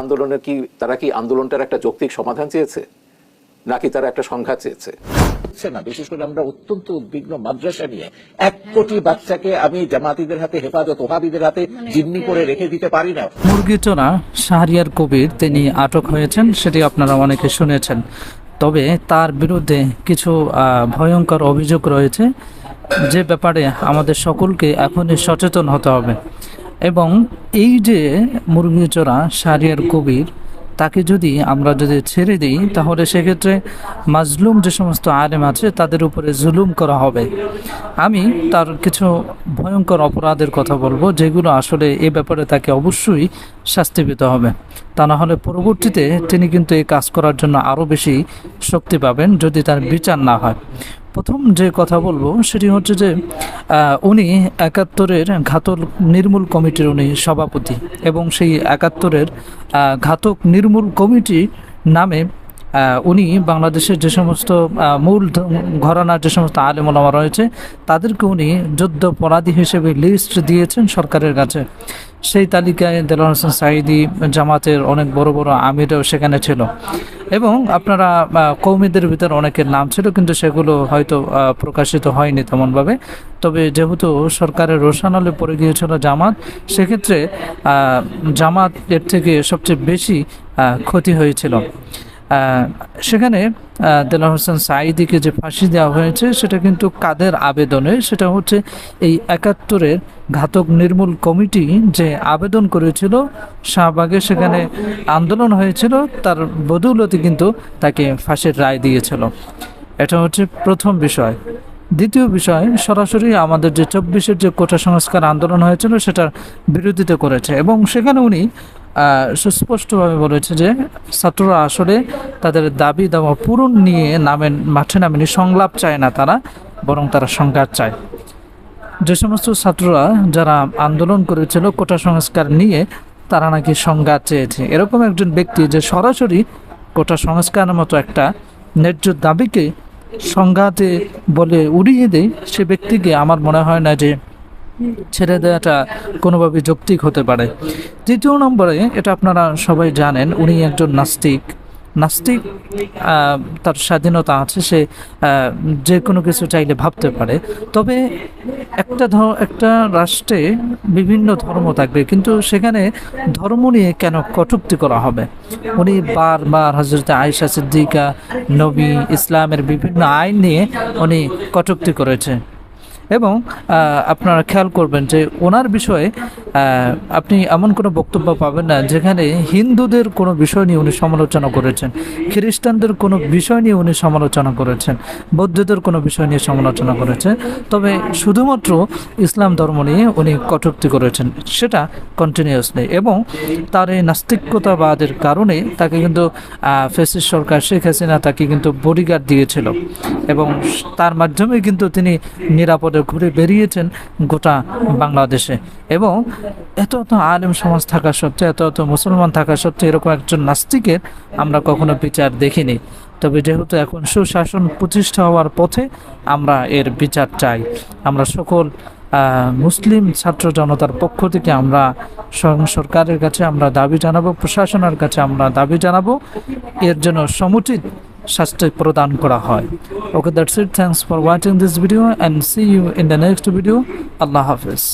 আন্দোলনের কি তারা কি আন্দোলনটার একটা যৌক্তিক সমাধান চেয়েছে? নাকি তারা একটা সংঘাত চেয়েছে? না বিশেষ করে আমরা অত্যন্ত উদ্বিগ্ন মাদ্রাসা নিয়ে এক কোটি বাচ্চাকে আমি জামাতিদের হাতে হেফাজত ওহাবিদের হাতে জিম্মি করে রেখে দিতে পারি না। মুরগিচোরা শাহরিয়ার কবির তিনি আটক হয়েছেন সেটি আপনারা অনেকে শুনেছেন। তবে তার বিরুদ্ধে কিছু আহ, ভয়ঙ্কর অভিযোগ রয়েছে। যে ব্যাপারে আমাদের সকলকে এখনই সচেতন হতে হবে। এবং এই যে মুরগি মুরগিচোরা শাহরিয়ার কবির, তাকে যদি আমরা যদি ছেড়ে দিই, তাহলে সেক্ষেত্রে মাজলুম যে সমস্ত আলেম আছে, তাদের উপরে জুলুম করা হবে। আমি তার কিছু ভয়ঙ্কর অপরাধের কথা বলব, যেগুলো আসলে এ ব্যাপারে তাকে অবশ্যই শাস্তি পেতে হবে। তা না হলে পরবর্তীতে তিনি কিন্তু এই কাজ করার জন্য আরও বেশি শক্তি পাবেন যদি তার বিচার না হয়। প্রথম যে কথা বলব সেটি হচ্ছে যে উনি একাত্তরের ঘাতক নির্মূল কমিটির উনি সভাপতি এবং সেই একাত্তরের ঘাতক নির্মূল কমিটি নামে উনি বাংলাদেশের যে সমস্ত মূল ঘরানার যে সমস্ত আলেমলামা রয়েছে, তাদেরকে উনি যুদ্ধ অপরাধী হিসেবে লিস্ট দিয়েছেন সরকারের কাছে। সেই তালিকায় দেলোয়ার হোসেন জামাতের অনেক বড় বড় আমিরও সেখানে ছিল। এবং আপনারা কৌমিদের ভিতর অনেকের নাম ছিল, কিন্তু সেগুলো হয়তো প্রকাশিত হয়নি তেমনভাবে। তবে যেহেতু সরকারের রোশানলে পড়ে গিয়েছিল জামাত, সেক্ষেত্রে জামাত এর থেকে সবচেয়ে বেশি ক্ষতি হয়েছিল। সেখানে দেলোয়ার হোসেন সাঈদিকে যে ফাঁসি দেওয়া হয়েছে, সেটা কিন্তু কাদের আবেদনে? সেটা হচ্ছে এই একাত্তরের ঘাতক নির্মূল কমিটি যে আবেদন করেছিল, শাহবাগে সেখানে আন্দোলন হয়েছিল, তার বদৌলতে কিন্তু তাকে ফাঁসির রায় দিয়েছিল। এটা হচ্ছে প্রথম বিষয়। দ্বিতীয় বিষয়, সরাসরি আমাদের যে চব্বিশের যে কোটা সংস্কার আন্দোলন হয়েছিল, সেটার বিরোধিতা করেছে এবং সেখানে উনি সুস্পষ্টভাবে বলেছে যে ছাত্ররা আসলে তাদের দাবি দাওয়া পূরণ নিয়ে নামেন মাঠে নামেনি, সংলাপ চায় না তারা, বরং তারা সংঘাত চায়। যে সমস্ত ছাত্ররা যারা আন্দোলন করেছিল, কোটা সংস্কার নিয়ে, তারা নাকি সংঘাত চেয়েছে। এরকম একজন ব্যক্তি যে সরাসরি কোটা সংস্কারের মতো একটা ন্যায্য দাবিকে সংঘাতে বলে উড়িয়ে দেয়, সে ব্যক্তিকে আমার মনে হয় না যে ছেড়ে দেওয়াটা কোনোভাবে যৌক্তিক হতে পারে। তৃতীয় নম্বরে, এটা আপনারা সবাই জানেন, উনি একজন নাস্তিক। নাস্তিক তার স্বাধীনতা আছে, সে যে কোনো কিছু চাইলে ভাবতে পারে। তবে একটা একটা রাষ্ট্রে বিভিন্ন ধর্ম থাকবে, কিন্তু সেখানে ধর্ম নিয়ে কেন কটুক্তি করা হবে? উনি বারবার হজরত আয়েশা সিদ্দিকা, নবী ইসলামের বিভিন্ন আইন নিয়ে উনি কটুক্তি করেছে। এবং আপনারা খেয়াল করবেন যে ওনার বিষয়ে আপনি এমন কোনো বক্তব্য পাবেন না যেখানে হিন্দুদের কোনো বিষয় নিয়ে উনি সমালোচনা করেছেন, খ্রিস্টানদের কোনো বিষয় নিয়ে উনি সমালোচনা করেছেন, বৌদ্ধদের কোনো বিষয় নিয়ে সমালোচনা করেছেন। তবে শুধুমাত্র ইসলাম ধর্ম নিয়ে উনি কটূক্তি করেছেন, সেটা কন্টিনিউয়াসলি এবং তার এই নাস্তিকতাবাদের কারণে তাকে কিন্তু ফেসিস সরকার শেখ হাসিনা তাকে কিন্তু বডিগার্ড দিয়েছিল এবং তার মাধ্যমে কিন্তু তিনি নিরাপদে ঘুরে বেরিয়েছেন গোটা বাংলাদেশে। এবং এত এত আলেম সমাজ থাকা সত্ত্বেও, এত এত মুসলমান থাকা সত্ত্বেও এরকম একজন নাস্তিকের আমরা কখনো বিচার দেখিনি। তবে যেহেতু এখন সুশাসন প্রতিষ্ঠা হওয়ার পথে আমরা এর বিচার চাই। আমরা সকল মুসলিম ছাত্র জনতার পক্ষ থেকে আমরা স্বয়ং সরকারের কাছে আমরা দাবি জানাব, প্রশাসনের কাছে আমরা দাবি জানাব। এর জন্য সমুচিত শাস্তি প্রদান করা হয়। Okay that's it thanks for watching this video and see you in the next video Allah Hafiz.